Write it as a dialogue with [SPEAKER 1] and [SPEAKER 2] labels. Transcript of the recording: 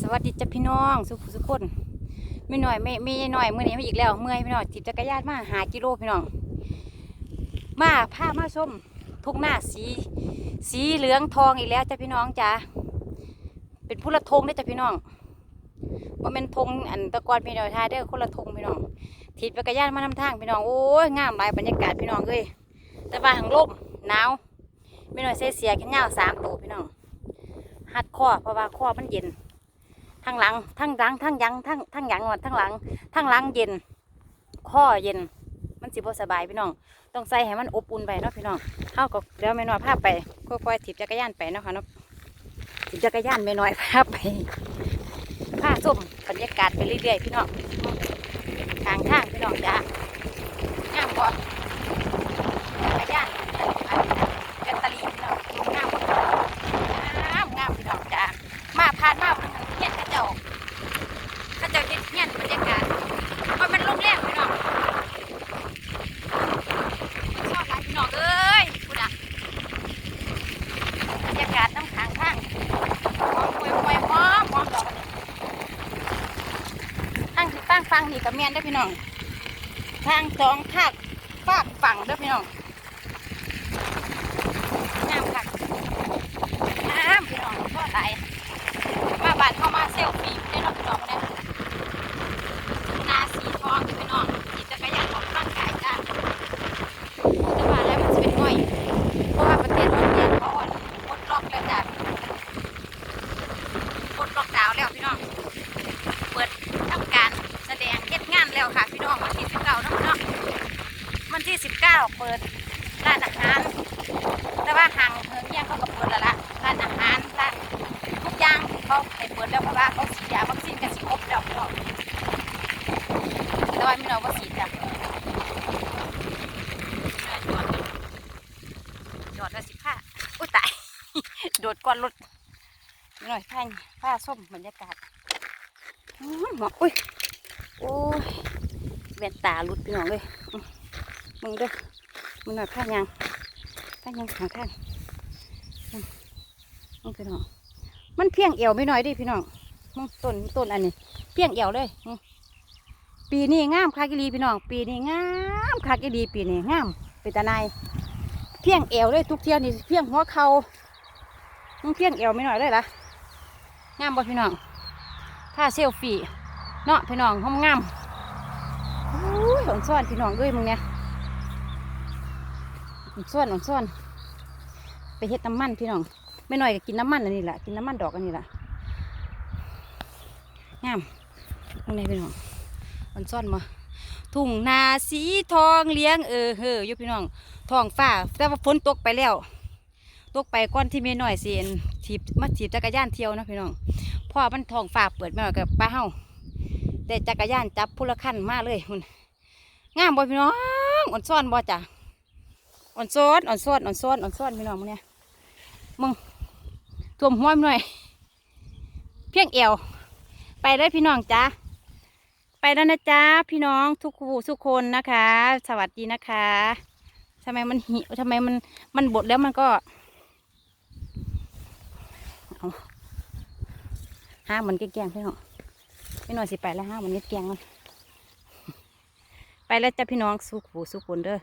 [SPEAKER 1] สวัสดีจ้ะพี่น้องสุขสุขคนไม่หน่อยไม่ไม่หน่อยเมื่อนี้มาอีกแล้วเมื่อยพี่น้องจิบจักรยานมาหากิโลพี่น้อง มาพามาชมทุ่งหน้าสี สีเหลืองทองอีกแล้วจ้ะพี่น้องจ้ะเป็นผู้ละธงได้จ้ะพี่น้องว่าเป็นธงอันตะกอนพี่น้องทายเด้อคนละธงพี่น้องถีบจักรยานมานำทางพี่น้องโอ้ยงามหลายบรรยากาศพี่น้องเอ้ยแต่ว่าหางลมหนาวไม่หน่อยเสียเสียกันยาสามตัวพี่น้องหัดคอเพราะว่าคอมันเย็น ทั้งหลังทั้งหลังทั้งยังทั้งทั้งยังวันทั้งหลังทั้งหลังเย็น ข้อเย็น มันสิบสบายพี่น้อง ต้องใส่ให้มันอบอุ่นไปเนาะพี่น้องเข้าก็เดี๋ยวแม่น้อยพาไปค่อยๆถีบจักรยานไปเนาะค่ะเนาะถีบจักรยานแม่น้อยพาไปพาส้มบรรยากาศไปเรื่อยๆพี่น้องทางทางพี่น้องจ้างามบ่จักรยานแบตเตอรี่พี่น้องงามบ่งามงามพี่น้องจ้า มาผ่านมาเฮียนกระเจ้าเข้าเจ้าเฮ็ดเฮียนบรรยากาศมันมันโรงแรมพี่น้องชอบหลายพี่น้องเอ้ยพูดอะบรรยากาศน้ำขังข้างมองมวยมวยมองมองดอกทางที่ตั้ง ฟังนี่กับแม่นได้พี่น้อง ทางสองภาคฝากฝั่งได้พี่น้อง 19 เปิดร้านอาหาร แต่ว่าห่างเที่ยงเขาก็เปิดแล้วละร้านอาหารร้านทุกอย่างเขาไปเปิดแล้วเพราะว่าเขาฉีดยาวัคซีนกันสิครบแล้วพี่น้อแต่ว่าไม่นองก็ฉีดจ้ะจอดละสิบห้าอุ้ยตาย โดดก้อนรถหน่อยผ้าผ้าส้มบรรยากาศหมออุ้ยโอ้ยแว่นตาลุดพี่น้องเลย มึงเด้อมึงหน่อยผ้ายางผ้ายางข้างข้างมึงพี่น้องมันเพียงเอวไม่น้อยดิพี่น้องมึงต้นต้นอันนี้ เพียงเอวเลยปีนี้งามคากิลีพี่น้อง ปีนี้งามคากิลีปีนี้งามเป็นตาในเพียงเอวเลยทุกเที่ยวนี่เพียงหัวเขามึงเพียงเอวไม่น้อยเลยล่ะงามบ่พี่น้องถ้าเซลฟี่เนาะพี่น้องห้องงามอุ้ยอ่อนซ่อนพี่น้องเอ้ยมึงเนี่ย อ่อนซ่อนอ่อนซ่อนไปเฮ็ดน้ำมันพี่น้องไม่หน้อยก็กินน้ำมันอันนี้แหละกินน้ำมันดอกอันนี้แหละงามตรงไหนพี่น้องมันซ่อนมาทุ่งนาสีทองเลี้ยงเออเฮออยู่พี่น้องทองฟ้าแต่ว่าฝนตกไปแล้วตกไปก่อนที่แม่น้อยสิเอ็นถีบมาถีบจักรยานเที่ยวนะพี่น้องพ่อมันทองฟ้าเปิดม่น้อยกับป้าเฮาแต่จักรยานจับผู้ละขั้นมากเลยคุณงามบ่พี่น้องอ่อนซ่อนบ่จ้ะ อ่อนซ้อนอ่อนซ้อนอ่อนซ้อนอ่อนซ้อนพี่น้องมึงเนี่ยมึงท่วมหัวมหน่อย เพียงเอวไปเลยพี่น้องจ้าไปแล้วนะจ๊ะพี่น้องทุกคู่ทุกคนนะคะ สวัสดีนะคะทำไมมันหิวทำไมมันมันบดแล้วมันก็ห้ามันแกงๆพี่น้องพี่น้องสิไปแล้วห้ามันแกงมันไปแล้วจ้ะพี่น้องสุขหูสุขคนเด้อ